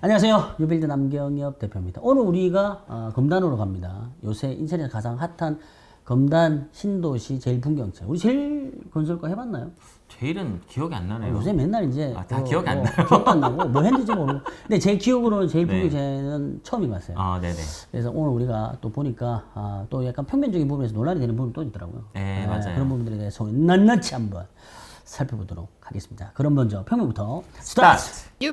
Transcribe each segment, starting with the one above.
안녕하세요. 유빌드 남경엽 대표입니다. 오늘 우리가 어, 검단으로 갑니다. 요새 인천에서 가장 핫한 검단 신도시 제일 풍경채. 우리 제일 건설거 해봤나요? 제일은 기억이 안 나네요. 요새 맨날 이제 아, 다 기억이 안 나요. 기억도 안 나고 뭐 했는지 모르고. 근데 제 기억으로는 제일 풍경채는 처음 해봤어요. 아, 네네. 그래서 오늘 우리가 또 보니까 아, 또 약간 평면적인 부분에서 논란이 되는 부분이 또 있더라고요. 네, 아, 맞아요. 그런 부분들에 대해서 낱낱이 한번 살펴보도록 하겠습니다. 그럼 먼저 평면부터 스타트. 네,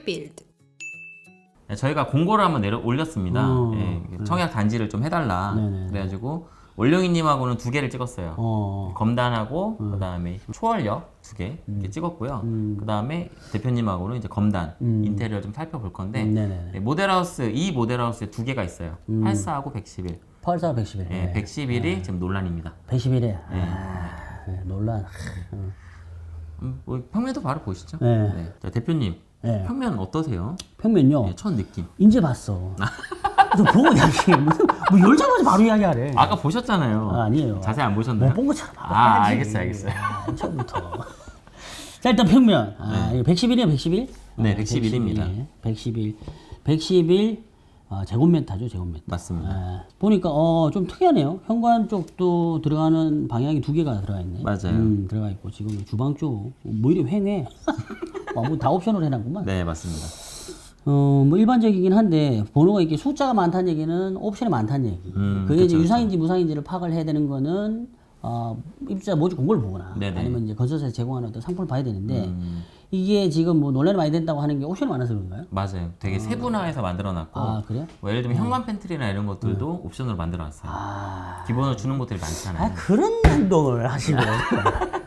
저희가 공고를 한번 내려 올렸습니다. 어, 예, 청약 단지를 좀 해달라. 네네. 그래가지고 올영이님하고는 두 개를 찍었어요. 어, 검단하고 그다음에 초월역 두개 이렇게 찍었고요. 그다음에 대표님하고는 이제 검단 인테리어 좀 살펴볼 건데 음, 네네네. 네, 모델하우스 이 모델하우스에 두 개가 있어요. 음. 84하고 111. 84, 111. 예, 111이 지금 논란입니다. 111에 아, 네, 논란. 어. 음, 뭐 평면도 바로 보시죠. 네. 자, 대표님 네. 평면 어떠세요? 평면요. 예, 첫 느낌. 이제 봤어. 좀 보고 이야기해. 무슨 뭐 열자마자 바로 이야기하래. 아까 보셨잖아요. 아, 아니에요. 자세히 안 보셨나요? 못본 것처럼 바로 아, 해야지. 알겠어요, 알겠어요. 아, 처음부터. 자 일단 평면. 아, 이거 111이에요, 111? 네, 111 입니다. 111. 111 아, 제곱미터죠, 제곱미터. 맞습니다. 아, 보니까 어, 좀 특이하네요. 현관 쪽도 들어가는 방향이 두 개가 들어가 있네. 맞아요. 음, 들어가 있고 지금 주방 쪽 뭐 이리 횡해. 어, 뭐다 옵션으로 해놨구만. 네, 맞습니다. 어, 뭐 일반적이긴 한데 번호가 이렇게 숫자가 많다는 얘기는 옵션이 많다는 얘기. 음, 그게 이제 그쵸, 유상인지 무상인지를 파악을 해야 되는 거는 어, 입주자 모집 공고를 보거나 네네. 아니면 이제 건설사에서 제공하는 어떤 상품을 봐야 되는데 음. 이게 지금 뭐 논란이 많이 된다고 하는 게 옵션이 많아서 그런가요? 맞아요. 되게 세분화해서 만들어놨고 아 그래요? 뭐 예를 들면 현관 팬트리나 이런 것들도 옵션으로 만들어놨어요. 아, 기본으로 주는 것들이 많잖아요. 아 그런 행동을 하시고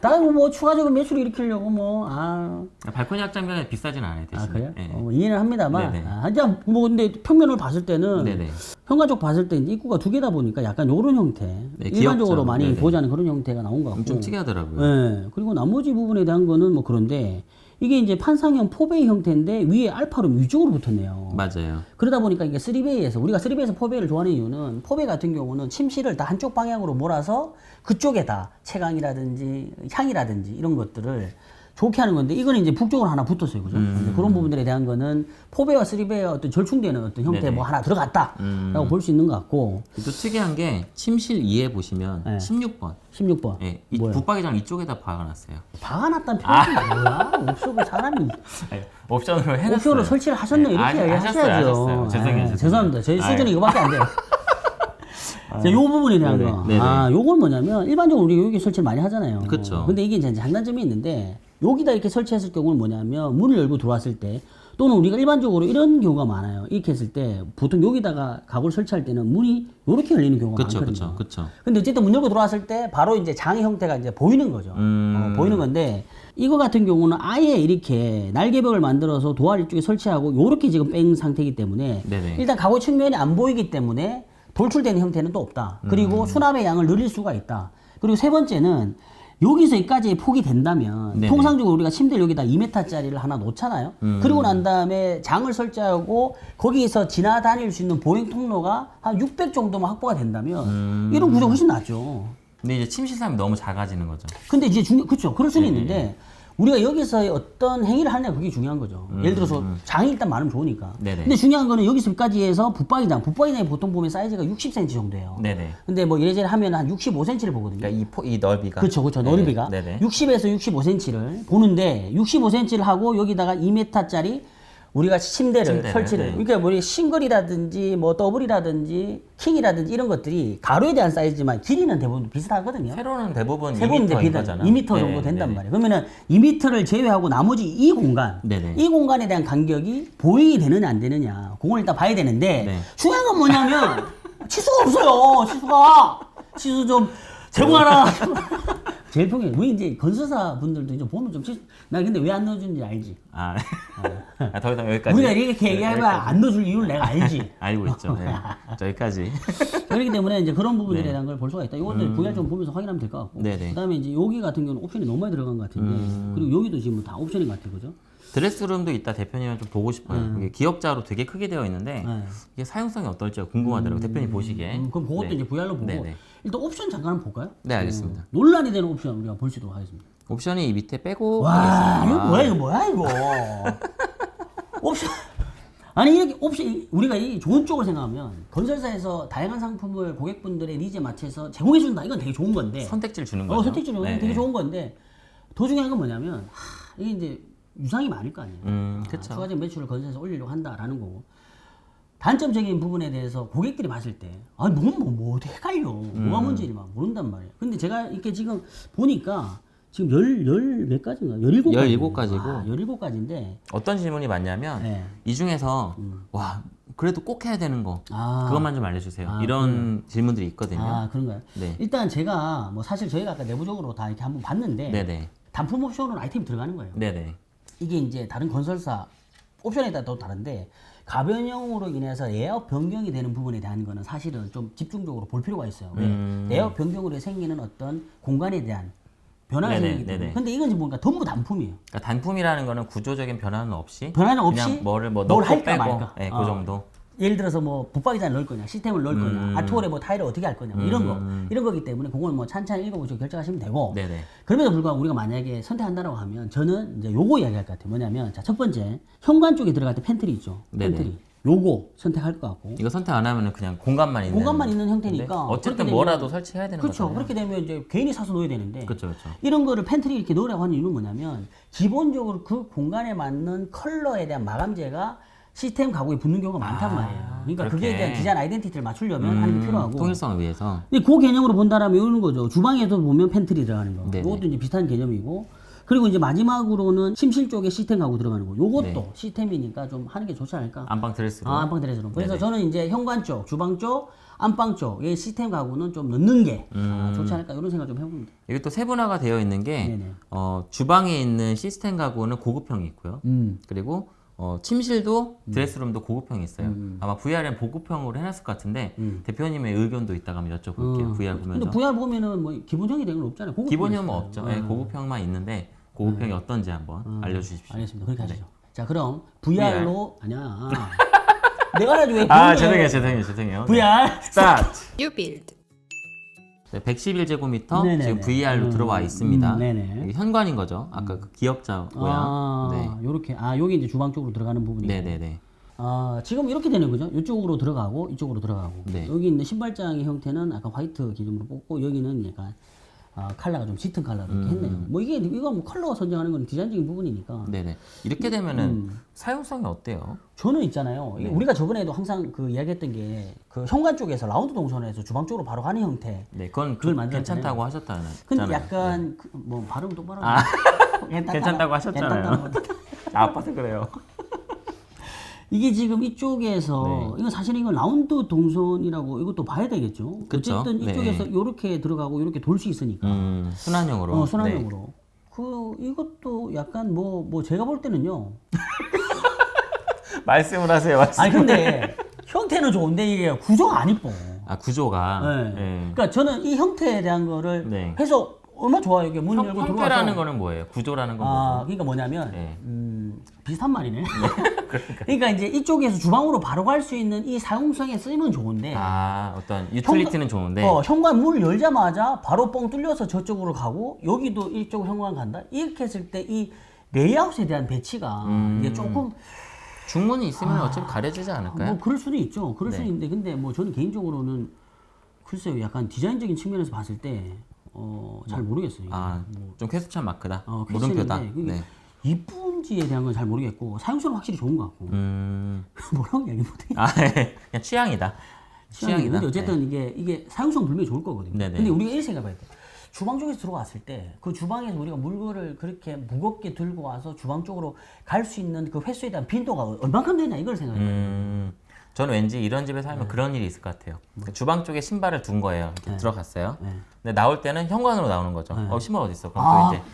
다른 뭐 추가적인 매출을 일으키려고 뭐 아. 발코니 확장면에 비싸진 않아요. 대신. 아 그래요? 네. 어, 이해는 합니다만. 아, 하여튼 뭐 근데 평면을 봤을 때는 네네. 현관 쪽 봤을 때 입구가 두 개다 보니까 약간 요런 형태 네, 일반적으로 귀엽죠. 많이 네네. 보자는 그런 형태가 나온 것 같고 좀 특이하더라고요. 네. 그리고 나머지 부분에 대한 거는 뭐 그런데 이게 이제 판상형 포베이 형태인데 위에 알파로 위쪽으로 붙었네요. 맞아요. 그러다 보니까 이게 3베이에서 우리가 3베이에서 포베이를 좋아하는 이유는 포베이 같은 경우는 침실을 다 한쪽 방향으로 몰아서 그쪽에다 채광이라든지 향이라든지 이런 것들을 좋게 하는 건데 이거는 이제 북쪽으로 하나 붙었어요. 그죠? 근데 그런 부분들에 대한 거는 포베이와 3베이의 어떤 절충되는 어떤 형태 네네. 뭐 하나 들어갔다라고 볼수 있는 것 같고 또 특이한 게 침실 2에 보시면 네. 16번. 16번 예, 이 뭐야? 붙박이장 이쪽에다 박아놨어요. 박아놨다는 표현이 뭐야? 옵션을 사람이 아니, 옵션으로 해놨어요. 옵션으로 설치를 하셨네 네, 이렇게 아, 얘기하셔야죠. 하셨어요, 하셨어요. 죄송해요, 아, 죄송해요. 죄송합니다. 저희 아유. 수준이 이거밖에 안 돼요. 자, 요 부분에 대한 네네, 거. 네네. 아, 요건 뭐냐면 일반적으로 우리가 여기 설치를 많이 하잖아요. 그쵸. 근데 이게 이제 장단점이 있는데 여기다 이렇게 설치했을 경우는 뭐냐면 문을 열고 들어왔을 때 또는 우리가 일반적으로 이런 경우가 많아요. 이렇게 했을 때 보통 여기다가 가구를 설치할 때는 문이 이렇게 열리는 경우가 그쵸, 많거든요. 그쵸, 그쵸. 근데 어쨌든 문 열고 들어왔을 때 바로 이제 장의 형태가 이제 보이는 거죠. 음. 어, 보이는 건데 이거 같은 경우는 아예 이렇게 날개벽을 만들어서 도화리 쪽에 설치하고 요렇게 지금 뺀 상태이기 때문에 네네. 일단 가구 측면이 안 보이기 때문에 돌출되는 형태는 또 없다. 그리고 음. 수납의 양을 늘릴 수가 있다. 그리고 세 번째는 여기서 여기까지 폭이 된다면 네네. 통상적으로 우리가 침대를 여기다 2m짜리를 하나 놓잖아요. 음. 그리고 난 다음에 장을 설치하고 거기서 지나다닐 수 있는 보행 통로가 한 600 정도만 확보가 된다면 음. 이런 구조가 훨씬 낫죠. 근데 이제 침실 사람이 너무 작아지는 거죠. 근데 이제 중요, 그렇죠. 그럴 수는 네네. 있는데 우리가 여기서 어떤 행위를 하느냐 그게 중요한 거죠. 예를 들어서 장이 일단 많으면 좋으니까. 음, 네네. 근데 중요한 거는 여기서까지 해서 붙박이장, 붙박이장이 보통 보면 사이즈가 60cm 정도예요. 네네. 근데 뭐 예전에 하면 한 65cm를 보거든요. 그러니까 이, 포, 이 넓이가. 그렇죠, 그렇죠. 네네. 넓이가 네네. 60에서 65cm를 보는데 65cm를 하고 여기다가 2m짜리 우리가 침대를, 침대를, 설치를 네. 그러니까 뭐 싱글이라든지 뭐 더블이라든지 킹이라든지 이런 것들이 가로에 대한 사이즈지만 길이는 대부분 비슷하거든요. 세로는 대부분 세금 2m인 대비 거잖아. 2m 정도 네, 된단 네네. 말이에요. 그러면은 2m를 제외하고 나머지 이 공간, 네네. 이 공간에 대한 간격이 보행이 되느냐 안 되느냐, 그걸 일단 봐야 되는데 네. 중요한 건 뭐냐면 치수가 없어요. 치수가 치수 좀 제공하라. 제일 평이 우리 이제 건설사 분들도 이제 보면 좀 치수. 나 근데 왜 안 넣어주는지 알지. 아, 아, 더 이상 여기까지. 우리가 이렇게 얘기하면 여기까지. 안 넣어줄 이유를 내가 알지. 알고 있죠. 네. 저기까지. 그렇기 때문에 이제 그런 부분에 네. 대한 걸볼 수가 있다. 이것들 VR 좀 보면서 확인하면 될 것 같고. 네네. 그다음에 이제 여기 같은 경우는 옵션이 너무 많이 들어간 것 같은데 음. 그리고 여기도 지금 다 옵션인 것 같아요, 그죠? 드레스룸도 있다 대표님은 좀 보고 싶어요. 이게 기역자로 되게 크게 되어 있는데 네. 이게 사용성이 어떨지 궁금하더라고요. 대표님 보시기에. 음, 그럼 그것도 네. 이제 VR로 보고 네네. 일단 옵션 잠깐 볼까요? 네, 알겠습니다. 어, 논란이 되는 옵션 우리가 볼수 있도록 하겠습니다. 옵션이 이 밑에 빼고 와. 이거 뭐야 이거 뭐야 이거? 옵션 아니 이렇게 옵션 우리가 이 좋은 쪽을 생각하면 건설사에서 다양한 상품을 고객분들의 니즈에 맞춰서 제공해 준다 이건 되게 좋은 건데 선택지를 주는 거죠. 어 선택지는 네, 되게 네. 좋은 건데 더 중요한 건 뭐냐면 하, 이게 이제 유상이 많을 거 아니에요 음, 아, 그쵸. 추가적인 매출을 건설사에서 올리려고 한다라는 거고 단점적인 부분에 대해서 고객들이 봤을 때 아니 뭐, 뭐, 뭐 어떻게 헷갈려 음. 뭐가 문제인지 막 모른단 말이에요 근데 제가 이렇게 지금 보니까 지금 열, 열 몇 가지인가? 열일곱 가지. 17 가지고. 아, 열일곱 가지인데 어떤 질문이 많냐면 네. 이 중에서 와 그래도 꼭 해야 되는 거 아. 그것만 좀 알려주세요. 아, 이런 질문들이 있거든요. 아 그런가요? 네. 일단 제가 뭐 사실 저희가 아까 내부적으로 다 이렇게 한번 봤는데 네네. 단품 옵션은 아이템이 들어가는 거예요. 네네. 이게 이제 다른 건설사 옵션에 따라 또 다른데 가변형으로 인해서 예업 변경이 되는 부분에 대한 거는 사실은 좀 집중적으로 볼 필요가 있어요. 왜? 음. 예업 변경으로 생기는 어떤 공간에 대한 변화가 네네, 생기기 때문에. 네네. 근데 이건 지금 보니까 전부 단품이에요. 그러니까 단품이라는 거는 구조적인 변화는 없이 변화는 없이 그냥 뭐를 뭐뭘 넣고 할까 빼고 말까. 네, 그 어. 정도. 예를 들어서 뭐 붙박이장을 넣을 거냐, 시스템을 넣을 거냐, 음. 아트홀에 뭐 타일을 어떻게 할 거냐, 뭐 이런 거, 이런 거기 때문에 그건 뭐 찬찬히 읽어보시고 결정하시면 되고. 네네. 그럼에도 불구하고 우리가 만약에 선택한다라고 하면 저는 이제 요거 이야기할 것 같아요. 뭐냐면 자, 첫 번째 현관 쪽에 들어갈 때 팬트리 있죠. 네네. 팬트리. 요거 선택할 것 같고. 이거 선택 안 하면은 그냥 공간만 있는 공간만 있는 형태니까 어쨌든 그렇게 뭐라도 되면- 설치해야 되는 그렇죠. 거잖아요. 그렇게 되면 이제 개인이 사서 놓아야 되는데. 그렇죠, 그렇죠. 이런 거를 팬트리 이렇게 넣으라고 하는 이유는 뭐냐면 기본적으로 그 공간에 맞는 컬러에 대한 마감재가 시스템 가구에 붙는 경우가 많단 말이에요. 그러니까 아, 그렇게. 대한 디자인 아이덴티티를 맞추려면 하는 게 필요하고. 음, 통일성을 위해서. 근데 그 개념으로 본다라면 이런 거죠. 주방에도 보면 팬트리 들어가는 거. 네네. 이것도 이제 비슷한 개념이고. 그리고 이제 마지막으로는 침실 쪽에 시스템 가구 들어가는 거. 요것도 네. 시스템이니까 좀 하는 게 좋지 않을까? 안방 드레스로. 아, 안방 드레스룸. 그래서 네네. 저는 이제 현관 쪽, 주방 쪽, 안방 쪽에 시스템 가구는 좀 넣는 게 아, 좋지 않을까 이런 생각 좀 해봅니다. 이게 또 세분화가 되어 있는 게 네네. 어, 주방에 있는 시스템 가구는 고급형이 있고요. 음. 그리고 어, 침실도 드레스룸도 고급형이 있어요. 음. 아마 VR은 보급형으로 해놨을 것 같은데 대표님의 의견도 이따가 한번 여쭤볼게요. VR 보면서. 음. 근데 VR 보면은 뭐 기본형이 되는 건 없잖아요. 고급형이 기본형은 있어요. 없죠. 네, 고급형만 있는데 고급형이 어떤지 한번 알려주십시오. 알겠습니다. 그렇게 하시죠. 네. 자, 그럼 VR로 아니야. 내가 알아줘 왜? 아? 죄송해요, 죄송해요, 죄송해요. VR 스타트. You build. 네, 111제곱미터 네네네. 지금 VR로 음, 들어와 있습니다. 음, 네네. 여기 현관인 거죠. 아까 그 기역자 모양. 아, 네. 요렇게 아 여기 이제 주방 쪽으로 들어가는 부분이고. 네네네. 아 지금 이렇게 되는 거죠. 이쪽으로 들어가고 이쪽으로 들어가고. 네. 여기 있는 신발장의 형태는 아까 화이트 기준으로 뽑고 여기는 약간 아, 컬러가 좀 짙은 컬러로 이렇게 했네요. 뭐 이게 이거 뭐 컬러 선정하는 건 디자인적인 부분이니까. 네네. 이렇게 되면은 음. 사용성이 어때요? 저는 있잖아요. 네. 우리가 저번에도 항상 그 이야기했던 게 그 현관 쪽에서 라운드 동선에서 주방 쪽으로 바로 가는 형태. 네, 그건 그걸 그-. 괜찮다고 하셨다는. 근데 약간 그, 뭐 발음 똑바로. 아. 괜찮다고- 하셨잖아요. 괜찮다고 하셨- 아파서 그래요. 이게 지금 이쪽에서 이건 사실 이건 라운드 동선이라고 이것도 봐야 되겠죠. 네. 그쵸? 어쨌든 네. 이쪽에서 이렇게 들어가고 이렇게 돌 수 있으니까. 음, 순환형으로. 어, 네. 순환형으로. 그 이것도 약간 뭐뭐 제가 볼 때는요. 말씀을 하세요. 말씀. 아니 근데 형태는 좋은데 이게 구조가 안 이뻐. 아 구조가. 네. 네. 그러니까 저는 이 형태에 대한 거를 네. 해서 얼마나 좋아요. 이게 문 형, 열고 형태라는 들어와서. 거는 뭐예요? 구조라는 건 아, 뭐고? 그러니까 뭐냐면 네. 음, 비슷한 말이네. 그러니까. 이제 이쪽에서 주방으로 바로 갈 수 있는 이 사용성에 쓰이면 좋은데 아 어떤 유틸리티는 좋은데. 어, 현관 문을 열자마자 바로 뻥 뚫려서 저쪽으로 가고 여기도 이쪽 현관 간다. 이렇게 했을 때 이 레이아웃에 대한 배치가 음. 이게 조금 중문이 있으면 어차피 가려지지 않을까요? 뭐 그럴 수도 있죠. 그럴 네. 수도 있는데 근데 뭐 저는 개인적으로는 글쎄요, 약간 디자인적인 측면에서 봤을 때 어, 잘 모르겠어요. 아, 좀 퀘스천 마크다. 어, 물음표다. 네. 이쁜지에 대한 건 잘 모르겠고 사용성은 확실히 좋은 것 같고 음. 뭐라고 얘기 못해. 아, 네. 그냥 취향이다. 취향이. 근데 어쨌든 이게 이게 사용성 분명히 좋을 거거든요. 네네. 근데 우리가 이렇게 생각해야 돼. 주방 쪽에서 들어왔을 때 그 주방에서 우리가 물건을 그렇게 무겁게 들고 와서 주방 쪽으로 갈 수 있는 그 횟수에 대한 빈도가 얼만큼 되냐 이걸 생각해요. 음, 저는 왠지 이런 집에 살면 네. 그런 일이 있을 것 같아요. 그 주방 쪽에 신발을 둔 거예요. 이렇게 들어갔어요. 네. 근데 나올 때는 현관으로 나오는 거죠. 어, 신발 어디 있어? 그럼 아, 또 이제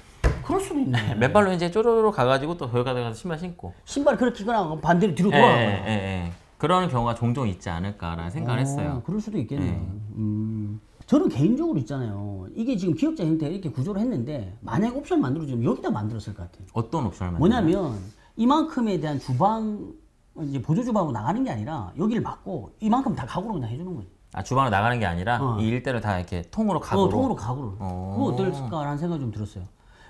그럴 수도 있네. 맨발로 이제 쪼르르 가가지고 또 거기 가서 신발 신고. 신발 그렇게 끼거나 반대로 뒤로 예, 돌아가거나. 예, 예, 예. 그런 경우가 종종 있지 않을까라는 생각을 했어요. 어, 그럴 수도 있겠네. 네. 음. 저는 개인적으로 있잖아요. 이게 지금 기업자 형태 이렇게 구조를 했는데 만약 옵션 만들어주면 여기다 만들었을 것 같아요. 어떤 옵션을 만드나요? 뭐냐면 이만큼에 대한 주방 이제 보조 주방으로 나가는 게 아니라 여기를 막고 이만큼 다 가구로 그냥 해주는 거지. 아 주방으로 나가는 게 아니라 어. 이 일대를 다 이렇게 통으로 가구로. 어, 통으로 가구를. 어. 그거 어떨까라는 생각이 좀 들었어요.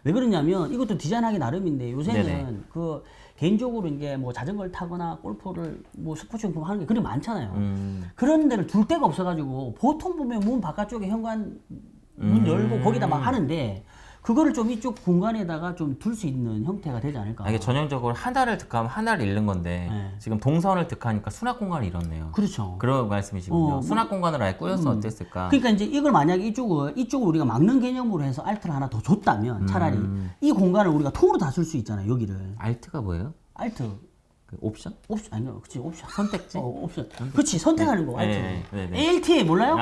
왜 그러냐면 이것도 디자인하기 나름인데 요새는 네네. 그 개인적으로 이제 뭐 자전거를 타거나 골프를 뭐 스포츠 용품 하는 게 그리 많잖아요. 음. 그런 데를 둘 데가 없어가지고 보통 보면 문 바깥쪽에 현관 문 열고 거기다 막 하는데 그거를 좀 이쪽 공간에다가 좀 둘 수 있는 형태가 되지 않을까. 아, 이게 전형적으로 하나를 득하면 하나를 잃는 건데 네. 지금 동선을 득하니까 수납 공간을 잃었네요. 그렇죠. 그런 말씀이시군요. 어, 수납 공간을 아예 꾸렸으면 어땠을까? 그러니까 이제 이걸 만약에 이쪽을 이쪽을 우리가 막는 개념으로 해서 알트를 하나 더 줬다면 차라리 음. 이 공간을 우리가 통으로 다 쓸 수 있잖아요. 여기를 알트가 뭐예요? 알트 그 옵션? 옵션 아니요, 그치 옵션. 선택지? 어, 옵션. 그렇지 선택하는 거 알트. 네, 네, 네. ALTA 몰라요?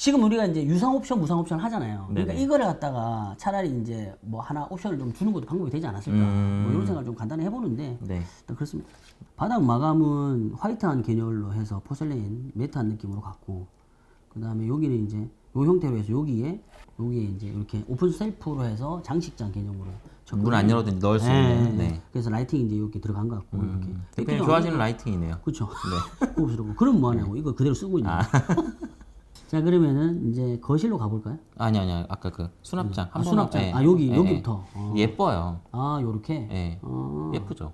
지금 우리가 이제 유상 옵션, 무상 옵션 하잖아요. 그러니까 네네. 이거를 갖다가 차라리 이제 뭐 하나 옵션을 좀 주는 것도 방법이 되지 않았을까. 음. 뭐 이런 생각을 좀 간단히 해보는데 네. 일단 그렇습니다. 바닥 마감은 화이트한 계열로 해서 포슬레인 매트한 느낌으로 갔고 그 다음에 여기는 이제 요 형태로 해서 여기에 여기에 이제 이렇게 오픈 셀프로 해서 장식장 개념으로 문 안 열어도 넣을 수 네, 있는. 네. 네. 그래서 라이팅이 이제 이렇게 들어간 것 같고 이렇게 대표님 좋아하시는 라이팅이네요. 그렇죠. 고급스럽고 그럼 뭐하냐고 이거 그대로 쓰고 있는 아. 자 그러면은 이제 거실로 가볼까요? 아니 아니 아까 그 수납장 한 아, 번 수납장. 예. 아, 여기, 예, 여기부터. 예. 어. 예뻐요. 아 요렇게. 예. 어, 예쁘죠.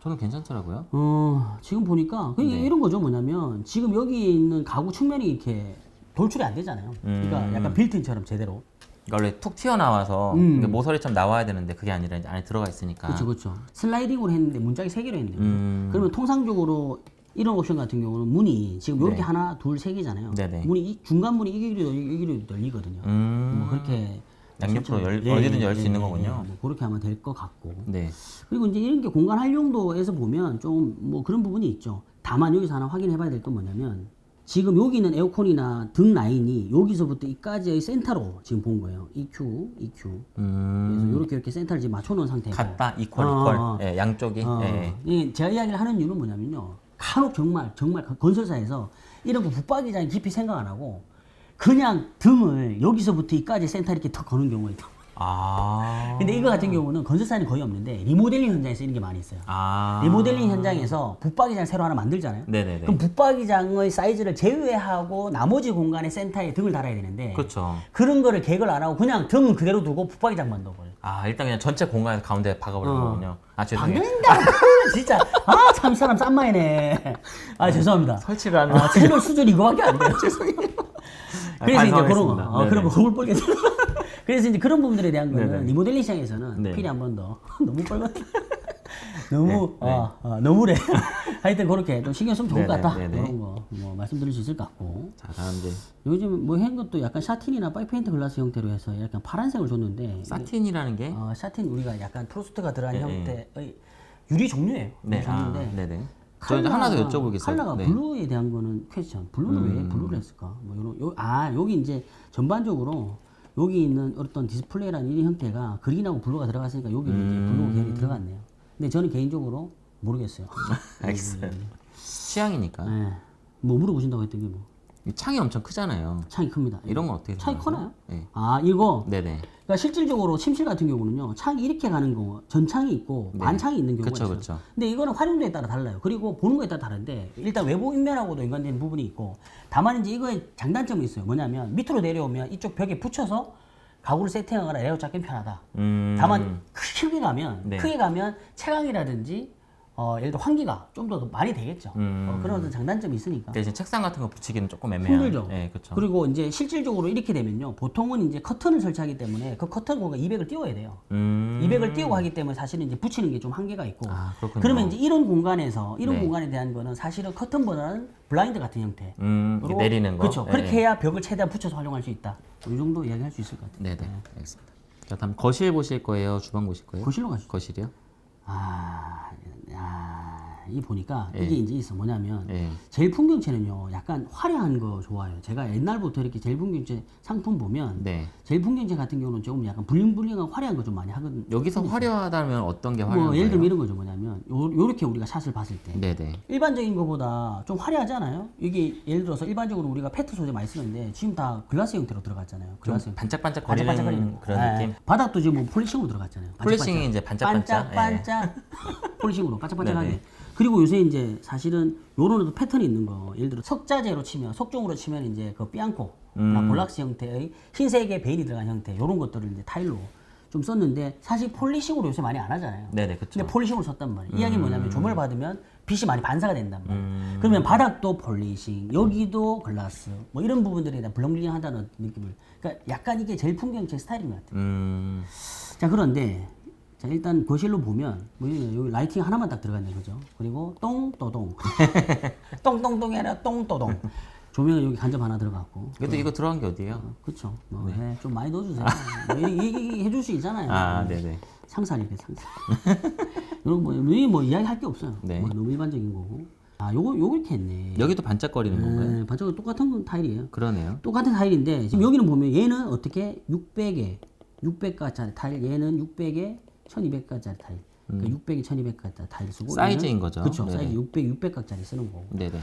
저는 괜찮더라고요. 어 지금 보니까 그게 네. 이런 거죠 뭐냐면 지금 여기 있는 가구 측면이 이렇게 돌출이 안 되잖아요. 그러니까 음. 약간 빌트인처럼 제대로. 그러니까 원래 툭 튀어나와서 음. 이게 모서리처럼 나와야 되는데 그게 아니라 이제 안에 들어가 있으니까. 그렇죠, 그렇죠. 슬라이딩으로 했는데 문짝이 세 개로 했네요. 음. 그러면 통상적으로 이런 옵션 같은 경우는 문이 지금 이렇게 네. 하나, 둘, 세 개잖아요. 네네. 문이 이 중간 문이 이 길이도 이 길이도 열리거든요. 음. 뭐 그렇게 양옆으로 열- 예, 어디든지 예, 열수 예, 있는 예, 거군요. 예. 뭐 그렇게 하면 될 것 같고. 네. 그리고 이제 이런 게 공간 활용도에서 보면 좀 뭐 그런 부분이 있죠. 다만 여기서 하나 확인해 봐야 될 건 뭐냐면 지금 여기 있는 에어컨이나 등 라인이 여기서부터 이까지의 센터로 지금 본 거예요. EQ, EQ. 음. 그래서 이렇게 이렇게 센터를 지금 맞춰 놓은 상태고. 같다 이퀄 어, 이퀄. 어. 예, 양쪽이. 어, 예. 이 제가 이야기를 하는 이유는 뭐냐면요. 간혹 정말 정말 건설사에서 이런 거 붙박이장 깊이 생각 안 하고 그냥 등을 여기서부터 이까지 센터 이렇게 턱 거는 경우가 있다. 아. 근데 이거 같은 경우는 건설사는 거의 없는데 리모델링 현장에서 이런 게 많이 있어요. 아. 리모델링 현장에서 붙박이장 새로 하나 만들잖아요. 네네네. 그럼 붙박이장의 사이즈를 제외하고 나머지 공간의 센터에 등을 달아야 되는데 그렇죠. 그런 거를 계획을 안 하고 그냥 등은 그대로 두고 붙박이장만 넣어버려요. 아 일단 그냥 전체 공간에서 가운데 박아버리는 어. 거군요. 아 죄송해요. 박는다 진짜 아 참 사람 쌈마이네. 아 죄송합니다. 설치를 하는. 아, 채널 수준 이거밖에 안 돼요. 죄송해요. 그래서 이제 그런 거. 어. 그런 거 거울 뻘게 그래서 이제 그런 부분들에 대한 거는 네네. 리모델링 시장에서는 네. 필히 한 번 더 너무 뻘건 너무 네, 네. 어, 어, 너무래. 하여튼 그렇게 좀 신경 쓰면 좋을 것 같다. 네네. 그런 거 뭐 말씀드릴 수 있을 것 같고. 자 다음 이제 요즘 뭐 한 것도 약간 샤틴이나 파이페인트 글라스 형태로 해서 약간 파란색을 줬는데 사틴이라는 게. 어, 샤틴 우리가 약간 프로스트가 들어간 네, 형태의 유리 종류예요. 네. 아, 종류인데 네네. 저 이제 하나 더 여쭤보겠어요. 컬러가 네. 블루에 대한 거는 퀘스천. 블루는 왜 음. 블루를 했을까? 뭐 요런 요, 아 여기 이제 전반적으로 여기 있는 어떤 디스플레이라는 이 형태가 그린하고 블루가 들어갔으니까 여기도 음. 이제 블루 계열이 들어갔네요. 근데 저는 개인적으로 모르겠어요. 알겠어요. 취향이니까. 네. 뭐 물어보신다고 했던 게 뭐? 이 창이 엄청 크잖아요. 창이 큽니다. 이런 건 어떻게 창이 생각하세요? 커나요? 네. 아 이거 네네. 그러니까 실질적으로 침실 같은 경우는요 창이 이렇게 가는 경우 전창이 있고 네. 반창이 있는 경우가 그쵸, 있어요. 그쵸. 근데 이거는 활용도에 따라 달라요. 그리고 보는 거에 따라 다른데 일단 외부 인면하고도 연관되는 부분이 있고 다만 이제 이거의 장단점이 있어요. 뭐냐면 밑으로 내려오면 이쪽 벽에 붙여서 가구를 세팅하거나 레이아웃 잡기 편하다. 음. 다만 크게 가면 네. 크게 가면 채광이라든지 어, 예를 들어 환기가 좀 더 많이 되겠죠. 음. 어, 그런 어떤 장단점이 있으니까. 대신 책상 같은 거 붙이기는 조금 애매한. 힘들죠. 네, 그렇죠. 그리고 이제 실질적으로 이렇게 되면요. 보통은 이제 커튼을 설치하기 때문에 그 커튼 공간 200을 띄워야 돼요. 음. 200을 띄우고 하기 때문에 사실은 이제 붙이는 게 좀 한계가 있고. 아, 그렇군요. 그러면 이제 이런 공간에서 이런 네. 공간에 대한 거는 사실은 커튼보다는 블라인드 같은 형태. 음, 이렇게 내리는 거. 그렇죠. 네. 그렇게 해야 벽을 최대한 붙여서 활용할 수 있다. 이 정도 이야기할 수 있을 것 같아요. 네 네. 알겠습니다. 자, 다음 거실 보실 거예요? 주방 보실 거예요? 거실로 가시죠. 거실이요? 아, 아, 이 보니까 예. 이게 이제 있어 뭐냐면 예. 제일 풍경채는요 약간 화려한 거 좋아해요. 제가 옛날부터 이렇게 제일 풍경채 상품 보면 네. 제일 풍경채 같은 경우는 조금 약간 블링블링한 화려한 거 좀 많이 하거든요. 여기서 화려하다면 어떤 게 화려한 뭐? 예를 들면 이런 거죠 뭐냐면 요, 요렇게 우리가 샷을 봤을 때 네네. 일반적인 것보다 좀 화려하지 않아요? 이게 예를 들어서 일반적으로 우리가 페트 소재 많이 쓰는데 지금 다 글라스 형태로 들어갔잖아요. 좀 글라스. 반짝반짝 거리는 반짝반짝거리는 그런 예, 느낌? 예. 바닥도 지금 뭐 폴리싱으로 들어갔잖아요. 폴리싱이 이제 반짝반짝, 예. 반짝반짝 폴리싱으로 반짝반짝하게. 네네. 그리고 요새 이제 사실은 요런 패턴이 있는 거. 예를 들어 석자재로 치면 석종으로 치면 이제 그 삐앙코 나 음. 볼락스 형태의 흰색의 베일이 들어간 형태 요런 것들을 이제 타일로 좀 썼는데 사실 폴리싱으로 요새 많이 안 하잖아요. 네네 그쵸. 근데 폴리싱으로 썼단 말이에요. 이야기는 뭐냐면 조명을 받으면 빛이 많이 반사가 된단 말이에요. 음. 그러면 바닥도 폴리싱, 여기도 글라스, 뭐 이런 부분들에 대한 블렁블렁하다는 느낌을. 그러니까 약간 이게 제일 풍경제 스타일인 것 같아요. 음. 자 그런데 자 일단 거실로 보면 뭐 여기 여기 라이팅 하나만 딱 들어갔네 그죠? 그리고 똥또동 똥똥똥이 아니라 똥또동 조명은 여기 간접 하나 들어갔고 그래도 이거 들어간 게 어디예요? 그렇죠. 뭐, 예, 좀 많이 넣어주세요. 뭐, 이, 이, 이 해줄 수 있잖아요. 아, 네. 네네. 상상이래 상상. 이런 뭐, 우리 뭐 이야기 할 게 없어요. 네. 뭐 너무 일반적인 거고. 아, 요거 요거 이렇게 했네. 여기도 반짝거리는 건가요? 네, 반짝은 똑같은 건 타일이에요. 그러네요. 똑같은 타일인데 지금 여기는 보면 얘는 어떻게 600에 600가짜리 타일, 얘는 600에 1200가짜리 타일. 그러니까 600에 1200가짜리 타일 쓰고 음. 사이즈인 거죠. 그렇죠. 네네. 사이즈 600, 600각짜리 쓰는 거고. 네네.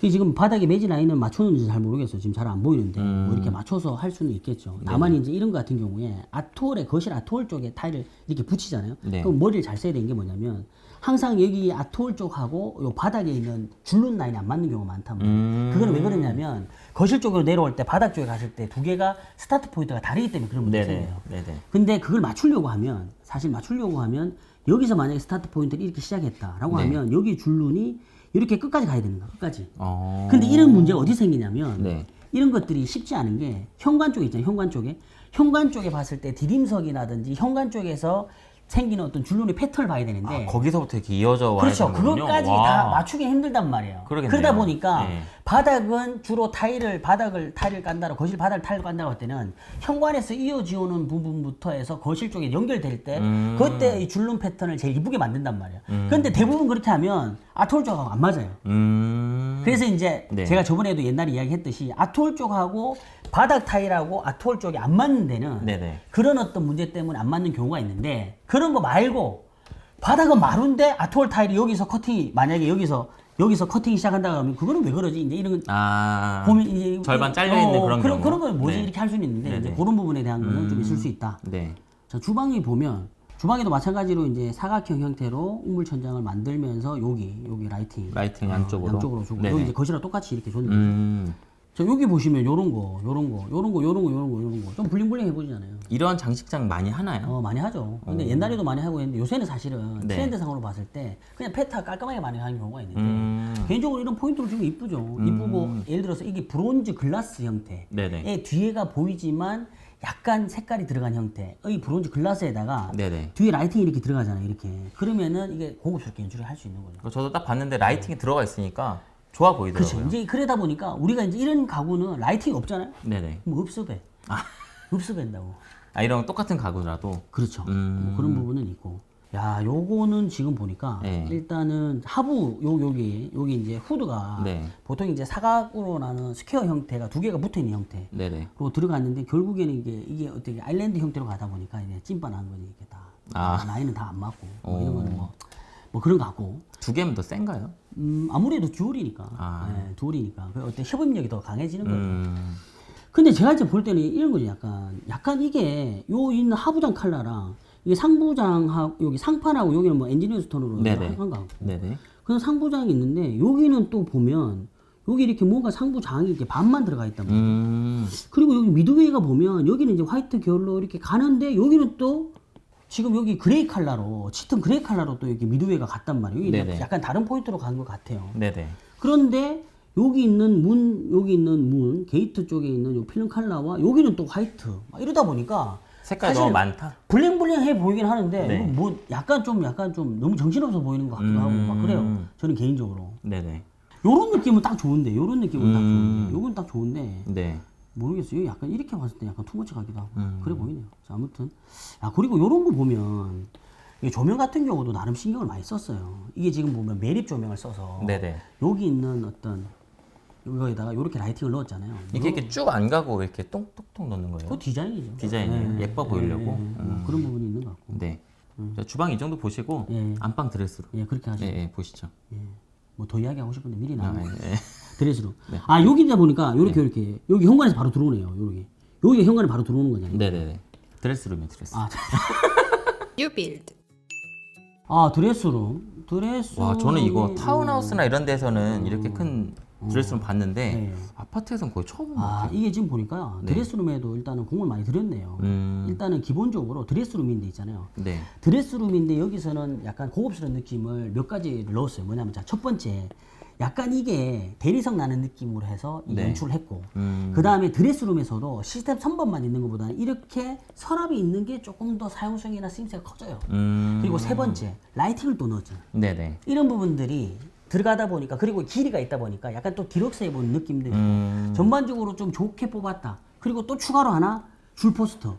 그 지금 바닥에 매지 라인을 맞췄는지 잘 모르겠어요. 지금 잘 안 보이는데 음. 뭐 이렇게 맞춰서 할 수는 있겠죠. 다만 이제 이런 거 같은 경우에 아트홀에 거실 아트홀 쪽에 타일을 이렇게 붙이잖아요. 네. 그럼 머리를 잘 써야 되는 게 뭐냐면 항상 여기 아트홀 쪽하고 요 바닥에 있는 줄눈 라인이 안 맞는 경우가 많단 말이에요. 음. 그거는 왜 그러냐면 거실 쪽으로 내려올 때 바닥 쪽에 갔을 때 두 개가 스타트 포인트가 다르기 때문에 그런 문제가 네네. 생겨요. 네네. 근데 그걸 맞추려고 하면 사실 맞추려고 하면 여기서 만약에 스타트 포인트를 이렇게 시작했다라고 네. 하면 여기 줄눈이 이렇게 끝까지 가야 되는 거야. 끝까지. 어. 근데 이런 문제가 어디 생기냐면 네. 이런 것들이 쉽지 않은 게 현관 쪽에 있잖아요. 현관 쪽에 현관 쪽에 봤을 때 디딤석이라든지 현관 쪽에서 생기는 어떤 줄눈의 패턴을 봐야 되는데 아, 거기서부터 이렇게 이어져 와야 그렇죠. 되는군요. 그것까지 와. 다 맞추기 힘들단 말이에요. 그러겠네요. 그러다 보니까 네. 바닥은 주로 타일을 바닥을 타일을 깐다고 거실 바닥을 타일을 깐다고 할 때는 현관에서 이어지 오는 부분부터 해서 거실 쪽에 연결될 때 음. 그때 이 줄눈 패턴을 제일 이쁘게 만든단 말이에요. 그런데 대부분 그렇게 하면 아톨 쪽하고 안 맞아요. 음. 그래서 이제 네. 제가 저번에도 옛날에 이야기했듯이 아톨 쪽하고 바닥 타일하고 아톨 쪽이 안 맞는 데는 네네. 그런 어떤 문제 때문에 안 맞는 경우가 있는데 그런 거 말고 바닥은 마른데 아톨 타일이 여기서 커팅이 만약에 여기서 여기서 커팅이 시작한다 그러면 그거는 왜 그러지 이제 이런 아. 보면 이제 절반 잘려 있는 어, 그런 그런 경우. 그런 건 뭐지 네. 이렇게 할 수는 있는데 네네. 이제 그런 부분에 대한 거는 좀 있을 수 있다. 네. 자 주방이 보면 주방에도 마찬가지로 이제 사각형 형태로 우물 천장을 만들면서 여기 여기 라이팅 라이팅 양쪽으로. 양쪽으로 주고 네네. 여기 이제 거실랑 똑같이 이렇게 줬는데 음. 자 여기 보시면 요런 거 요런 거 요런 거 요런 거 요런 거 요런 거 좀 블링블링해 보이잖아요. 이런 장식장 많이 하나요? 어 많이 하죠. 근데 옛날에도 많이 하고 있는데 요새는 사실은 어. 네. 트렌드상으로 봤을 때 그냥 페타 깔끔하게 많이 하는 경우가 있는데 음. 개인적으로 이런 포인트를 주면 이쁘죠. 이쁘고 예를 들어서 이게 브론즈 글라스 형태의 네네. 뒤에가 보이지만 약간 색깔이 들어간 형태의 브론즈 글라스에다가 네네. 뒤에 라이팅이 이렇게 들어가잖아요. 이렇게 그러면은 이게 고급스럽게 연출을 할 수 있는 거죠. 저도 딱 봤는데 라이팅이 들어가 있으니까 좋아 보이더라고요. 그렇죠. 이제 그러다 보니까 우리가 이제 이런 가구는 라이팅이 없잖아요. 네네. 그럼 흡수배. 흡수된다고. 아 이런 똑같은 가구라도 그렇죠. 음. 뭐 그런 부분은 있고. 야, 요거는 지금 보니까 네. 일단은 하부 요 여기 여기 이제 후드가 네. 보통 이제 사각으로 나는 스퀘어 형태가 두 개가 붙어 있는 형태. 네네. 로 들어갔는데 결국에는 이게 이게 어떻게 아일랜드 형태로 가다 보니까 이제 찐빠난 거니 이게 다 아. 나이는 다안 맞고 뭐 오. 이런 거는 뭐, 뭐 그런 거 같고 두 개면 더 센가요? 음 아무래도 듀얼이니까 아. 네, 듀얼이니까 그 어때 협업력이 더 강해지는 거죠. 음. 근데 제가 이제 볼 때는 이런 거죠. 약간, 약간 이게 요 있는 하부장 칼라랑 이게 상부장하고 여기 상판하고 여기는 뭐 엔지니어 스톤으로 네네. 한거 같고. 네네. 그냥 상부장이 있는데 여기는 또 보면 여기 이렇게 뭔가 상부장이 이렇게 반만 들어가 있단 말이에요. 음. 그리고 여기 미드웨이가 보면 여기는 이제 화이트 계열로 이렇게 가는데 여기는 또 지금 여기 그레이 칼라로 짙은 그레이 칼라로 또 여기 미드웨이가 갔단 말이에요. 네네. 약간 다른 포인트로 간 것 같아요. 네네. 그런데 여기 있는 문, 여기 있는 문, 게이트 쪽에 있는 요 필름 칼라와 여기는 또 화이트. 막 이러다 보니까 색깔이 사실 너무 많다. 블링블링해 보이긴 하는데 네. 이거 뭐 약간 좀 약간 좀 너무 정신없어 보이는 것 같기도 하고 막 그래요. 저는 개인적으로. 네네. 요런 느낌은 딱 좋은데 요런 느낌은 딱 음. 좋은데 요건 딱 좋은데 네. 모르겠어요. 약간 이렇게 봤을 때 약간 투머치 같기도 하고 음. 그래 보이네요. 자, 아무튼 아 그리고 요런 거 보면 이 조명 같은 경우도 나름 신경을 많이 썼어요. 이게 지금 보면 매립 조명을 써서 네네. 여기 있는 어떤 이거에다가 이렇게 라이팅을 넣었잖아요. 이게 이렇게 쭉 안 가고 이렇게 똥똑똑 넣는 거예요? 그 디자인이죠. 디자인이에요. 예뻐 보이려고? 예, 예, 음. 뭐 그런 부분이 있는 것 같고. 네. 자, 주방 이 정도 보시고 예. 안방 드레스로. 예, 그렇게 하죠. 예, 예, 보시죠. 뭐 더 이야기하고 싶은데 미리 아, 나오고 예. 드레스로. 아 여기다 보니까 요렇게 요렇게 여기 현관에서 바로 들어오네요. 요렇게 여기 현관에 바로 들어오는 거잖아요. 네네네. 드레스룸이요, 드레스. 아, You build. 아 드레스룸. 드레스. 와, 저는 이거 타운하우스나 이런 데서는 이렇게 큰 드레스룸 봤는데 네. 아파트에서는 거의 처음 본것 아 같아요. 이게 지금 보니까 네. 드레스룸에도 일단은 공을 많이 들였네요. 음, 일단은 기본적으로 드레스룸인데 있잖아요. 네. 드레스룸인데 여기서는 약간 고급스러운 느낌을 몇 가지를 넣었어요. 뭐냐면 자, 첫 번째 약간 이게 대리석 나는 느낌으로 해서 이 네. 연출을 했고 음, 그 다음에 드레스룸에서도 시스템 선반만 있는 것보다는 이렇게 서랍이 있는 게 조금 더 사용성이나 쓰임새가 커져요. 음, 그리고 세 번째 라이팅을 또 넣었잖아요. 네네. 이런 부분들이 들어가다 보니까 그리고 길이가 있다 보니까 약간 또 디럭스해 보는 느낌들이 음, 전반적으로 좀 좋게 뽑았다. 그리고 또 추가로 하나 줄 포스터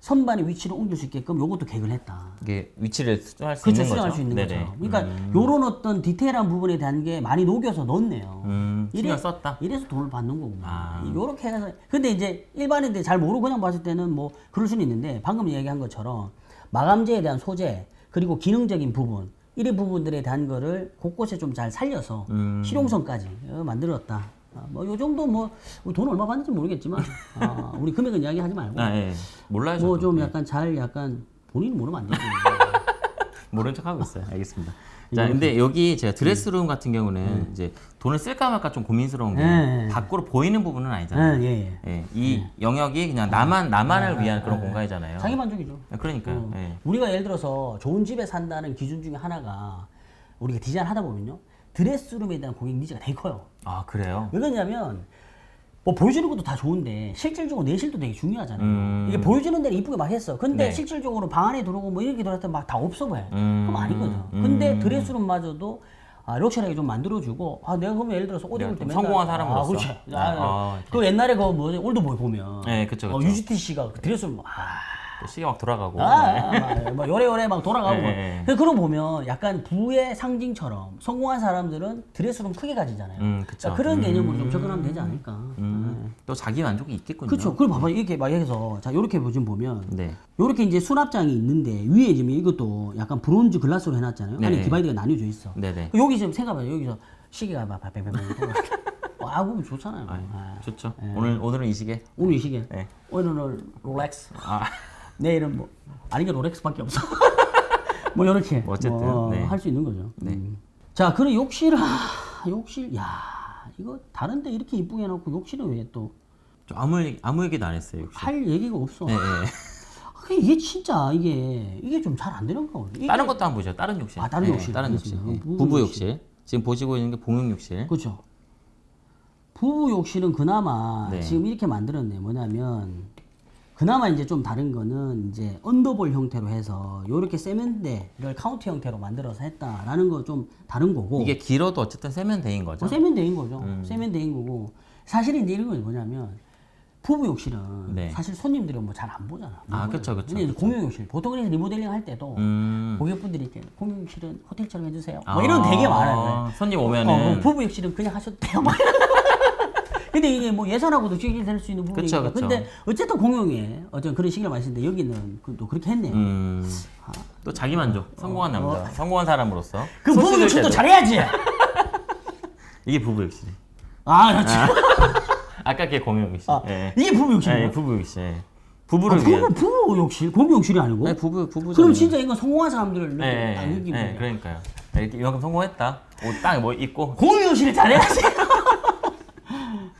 선반의 위치를 옮길 수 있게끔 요것도 계획을 했다. 이게 위치를 수정할 수 그렇죠 있는 수정할 거죠. 수 있는 네네. 거죠. 그러니까 요런 어떤 디테일한 부분에 대한 게 많이 녹여서 넣었네요. 음, 신경 이래- 썼다. 이래서 돈을 받는 거고. 아. 요렇게 해서 근데 이제 일반인들 잘 모르고 그냥 봤을 때는 뭐 그럴 수는 있는데 방금 얘기한 것처럼 마감재에 대한 소재 그리고 기능적인 부분 이런 부분들에 대한 거를 곳곳에 좀 잘 살려서 음. 실용성까지 어, 만들었다. 뭐요 정도 뭐 돈 얼마 받는지 모르겠지만 아, 우리 금액은 이야기하지 말고 아, 예. 몰라요. 뭐 저도. 좀 예. 약간 잘 약간 본인 모르면 안 되지. 모른 척 하고 있어요. 알겠습니다. 자, 근데 여기 제가 드레스룸 같은 경우는 이제 돈을 쓸까 말까 좀 고민스러운 게 네. 밖으로 보이는 부분은 예, 아니잖아요. 예, 예. 예, 이 영역이 그냥 나만 나만을 위한 그런 공간이잖아요. 자기 만족이죠. 그러니까요. 어. 예. 우리가 예를 들어서 좋은 집에 산다는 기준 중에 하나가 우리가 디자인 하다 보면요. 드레스룸에 대한 고객 니즈가 되게 커요. 아 그래요? 왜 그러냐면 뭐 보여주는 것도 다 좋은데 실질적으로 내실도 되게 중요하잖아요. 음. 이게 보여주는 데는 이쁘게 막 했어. 근데 네. 실질적으로 방 안에 들어오고 뭐 이렇게 들어갈 때막다 없어 보여. 음. 그럼 아니거든. 근데 드레스룸마저도 아, 럭셔리하게 좀 만들어주고 아 내가 그러면 예를 들어서 옷 입을 때좀 맨날 성공한 사람으로서. 아, 그렇지. 네. 아, 아, 그 옛날에 그 뭐지 올드보이 보면 네, 그쵸, 어, 그쵸. 유지티 씨가 그 드레스룸 아또 시계 막 돌아가고. 아, 아, 막 요래요래 막 돌아가고. 네, 네. 그 그런 거 보면 약간 부의 상징처럼 성공한 사람들은 드레스룸 크게 가지잖아요. 음, 그쵸. 그런 개념으로 좀 접근하면 되지 않을까. 음, 또 자기 만족이 있겠군요. 그렇죠. 그걸 봐봐 이렇게 막 해서 자 이렇게 지금 보면 네. 요렇게 이제 수납장이 있는데 위에 지금 이것도 약간 브론즈 글라스로 해놨잖아요. 네. 안에 디바이드가 나뉘어져 있어. 네네. 여기 지금 생각해봐 여기서 시계가 막 뱅뱅뱅 와 보면 좋잖아요. 아. 좋죠. 오늘 오늘은 이 시계. 오늘 이 시계. 네. 오늘은 롤렉스. 아, 내일은 뭐 아닌 게 롤렉스밖에 없어. 뭐 이렇게 뭐 어쨌든, 네. 할 수 있는 거죠. 음. 자, 그리고 욕실 아, 욕실 야 이거 다른데 이렇게 이쁘게 해놓고 욕실은 왜또할저 아무 얘기, 아무 얘기도 안 했어요. 역시. 얘기가 없어. 네, 네. 아, 이게 진짜 이게 이게 좀 잘 안 되는 거. 이게 다른 것도 한번 보죠. 다른 욕실. 아, 다른 네, 욕실. 다른 욕실. 예. 부부 부부 욕실. 욕실. 지금 보시고 있는 게 봉용 욕실. 그렇죠. 부부 욕실은 그나마 네. 지금 이렇게 만들었네. 뭐냐면 그나마 이제 좀 다른 거는 이제 언더볼 형태로 해서 요렇게 세면대를 카운트 형태로 만들어서 했다라는 거 좀 다른 거고. 이게 길어도 어쨌든 세면대인 거죠. 뭐 세면대인 거죠. 음. 세면대인 거고. 사실 이제 이런 건 뭐냐면 부부 욕실은 네. 사실 손님들은 뭐잘 안 보잖아. 못 아, 근데 이제 공용 욕실 보통 그래서 리모델링 할 때도 음. 고객분들이 이렇게 공용 욕실은 호텔처럼 해주세요. 뭐 이런 거 되게 많아요. 손님 어, 오면은 부부 욕실은 그냥 하셔도 돼요. 막 근데 이게 뭐 예산하고도 직결될 수 있는 부분이니까. 그쵸, 그쵸. 근데 어쨌든 공용에 어떤 그런 많이 쓰는데 여기는 그- 또 그렇게 했네요. 음. 또 자기 만족. 성공한 남자. 성공한 사람으로서. 어. 그손 부부 씻을 때도. 잘해야지. 이게 부부 욕실. 아, 그렇지. 아까 걔 공용 욕실. 아, 예. 이게 부부 욕실이에요? 예, 부부 욕실. 아, 부부를 위한. 부부, 부부 욕실? 공용 욕실이 아니고? 네, 부부 부부. 그럼 진짜 이건 성공한 사람들을 네, 딱 네, 느끼고 네, 그러니까요. 이렇게 이만큼 성공했다. 옷 딱 뭐 입고. 공용 욕실을 잘해야지.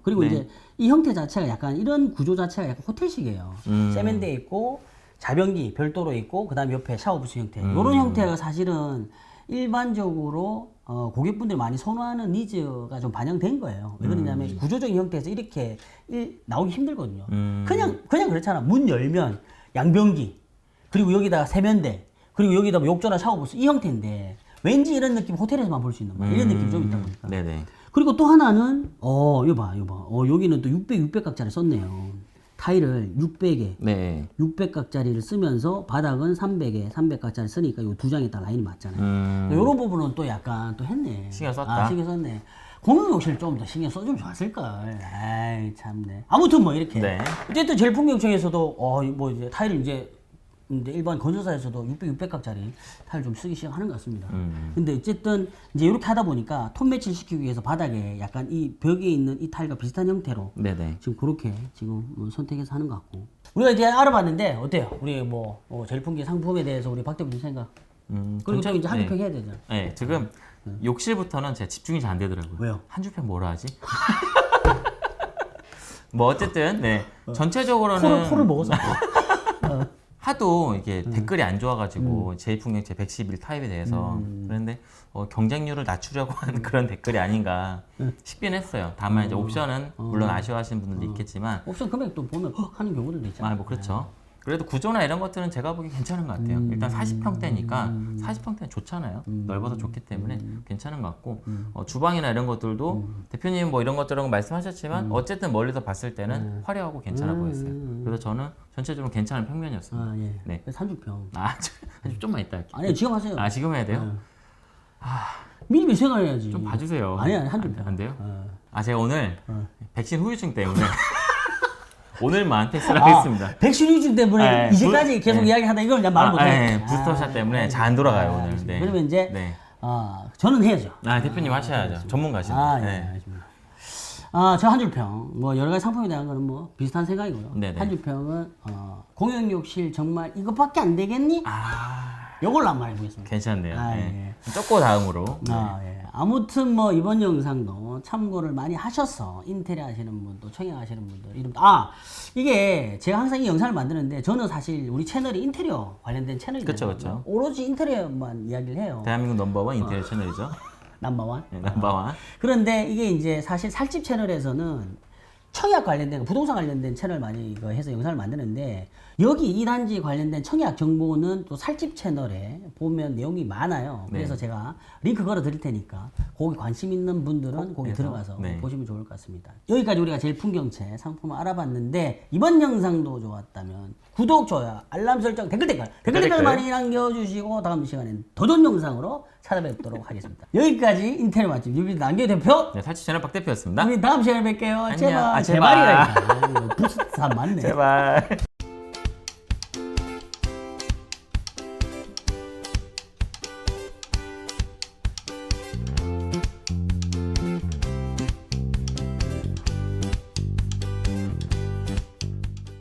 그리고 네. 이제 이 형태 자체가 약간 이런 구조 자체가 약간 호텔식이에요. 음. 세면대 있고 자변기 별도로 있고 그다음 옆에 샤워 부스 형태. 음. 이런 형태가 사실은 일반적으로 어, 고객분들이 많이 선호하는 니즈가 좀 반영된 거예요. 왜 그러냐면 구조적인 형태에서 이렇게 일- 나오기 힘들거든요. 음. 그냥 그냥 그렇잖아. 문 열면 양변기 그리고 여기다가 세면대 그리고 여기다 뭐 욕조나 샤워부스 이 형태인데 왠지 이런 느낌 호텔에서만 볼 수 있는 막 이런 느낌이 좀 있다 보니까. 네네. 그리고 또 하나는 어 이거 봐 이거 봐. 어 여기는 또 600, 600각짜리 썼네요. 타일을 600에 네. 600각짜리를 쓰면서 바닥은 300에 300각짜리 쓰니까 요두 장에 딱 라인이 맞잖아요. 음. 이런 부분은 또 약간 또 했네. 신경 썼다. 아, 신경 썼네. 공용 욕실 좀 더 신경 써주면 좋았을 걸. 아이 참네. 아무튼 뭐 이렇게. 네. 어쨌든 제일 풍경청에서도 어 뭐 이제 타일을 이제 이제 일반 건설사에서도 600, 600각짜리 타일 좀 쓰기 시작하는 것 같습니다. 음. 근데 어쨌든 이제 이렇게 하다 보니까 톤 매치를 시키기 위해서 바닥에 약간 이 벽에 있는 이 타일과 비슷한 형태로 네네. 지금 그렇게 지금 뭐 선택해서 하는 것 같고 우리가 이제 알아봤는데 어때요? 우리 뭐 어, 제일풍기 상품에 대해서 우리 박대부님 생각 음, 그리고 또 전체- 이제 한국 네. 평 해야 되죠. 네, 지금 욕실부터는 제가 집중이 잘 안 되더라고요. 왜요? 한 줄평 뭐라 하지? 뭐 어쨌든 네 전체적으로는 코를 코를 먹어서. 하도 이게 음. 댓글이 안 좋아가지고 제2풍경 제111 타입에 대해서 음. 그런데 어, 경쟁률을 낮추려고 하는 그런 댓글이 아닌가 음. 싶긴 했어요. 다만 어. 이제 옵션은 물론 아쉬워하시는 분들도 있겠지만 옵션 금액도 보면 헉 하는 경우들도 있잖아요. 아 뭐 그렇죠. 그래도 구조나 이런 것들은 제가 보기 괜찮은 것 같아요. 음. 일단 40평대니까 40평대는 좋잖아요. 넓어서 좋기 때문에 괜찮은 것 같고 음. 어, 주방이나 이런 것들도 대표님 뭐 이런 거 말씀하셨지만 음. 어쨌든 멀리서 봤을 때는 화려하고 괜찮아 보였어요. 그래서 저는 전체적으로 괜찮은 평면이었습니다. 아 예. 네. 그래서 한 줄평. 아, 저- 좀만 이따 할게요. 아니 지금 하세요. 아 지금 해야 돼요? 미리 생각해야지. 좀 봐주세요. 아니 아니 한 안. 안 돼요? 어. 아 제가 오늘 어. 백신 후유증 때문에 오늘만 테스트를 아, 하겠습니다. 백신 유증 때문에 네, 이제까지 불- 계속 네. 이야기하다 이걸 그냥 말 아, 못해. 네, 부스터샷 때문에 잘 안 돌아가요 오늘. 네. 그러면 이제 네. 아 저는 해야죠. 아 대표님 하셔야죠. 전문가시죠. 아, 예, 네. 알겠습니다. 아, 저 한 줄평. 뭐, 여러 가지 상품에 대한 거는 뭐, 비슷한 생각이고요. 네네. 한 줄평은, 어, 공연욕실 정말 이것밖에 안 되겠니? 아 요걸로 한번 해보겠습니다. 괜찮네요. 아, 네. 쪼꼬 다음으로. 아, 예. 아무튼 뭐, 이번 영상도 참고를 많이 하셔서, 인테리어 하시는 분도, 청약 하시는 분들, 이름, 아, 이게 제가 항상 이 영상을 만드는데, 저는 사실 우리 채널이 인테리어 관련된 채널이거든요. 그쵸, 그쵸. 오로지 인테리어만 이야기를 해요. 대한민국 넘버원 인테리어 채널이죠. 넘버원. 네, 넘버원. 그런데 이게 이제 사실 살집 채널에서는 청약 관련된 부동산 관련된 채널 많이 이거 해서 영상을 만드는데 여기 이 단지 관련된 청약 정보는 또 살집 채널에 보면 내용이 많아요. 네. 그래서 제가 링크 걸어 드릴 테니까 거기 관심 있는 분들은 거기 해서, 들어가서 네. 보시면 좋을 것 같습니다. 여기까지 우리가 제일 풍경채 상품을 알아봤는데 이번 영상도 좋았다면 구독, 좋아요, 알람 설정, 댓글 댓글 댓글 댓글. 많이 남겨주시고 다음 시간엔 더 좋은 영상으로 찾아뵙도록 하겠습니다. 여기까지 인테리어 맛집 유비 남겨 대표 네, 살치 채널 박 대표였습니다. 우리 다음 시간에 뵐게요. 안녕. 제발 아, 제발이라 제발. 부스타 맞네. 제발.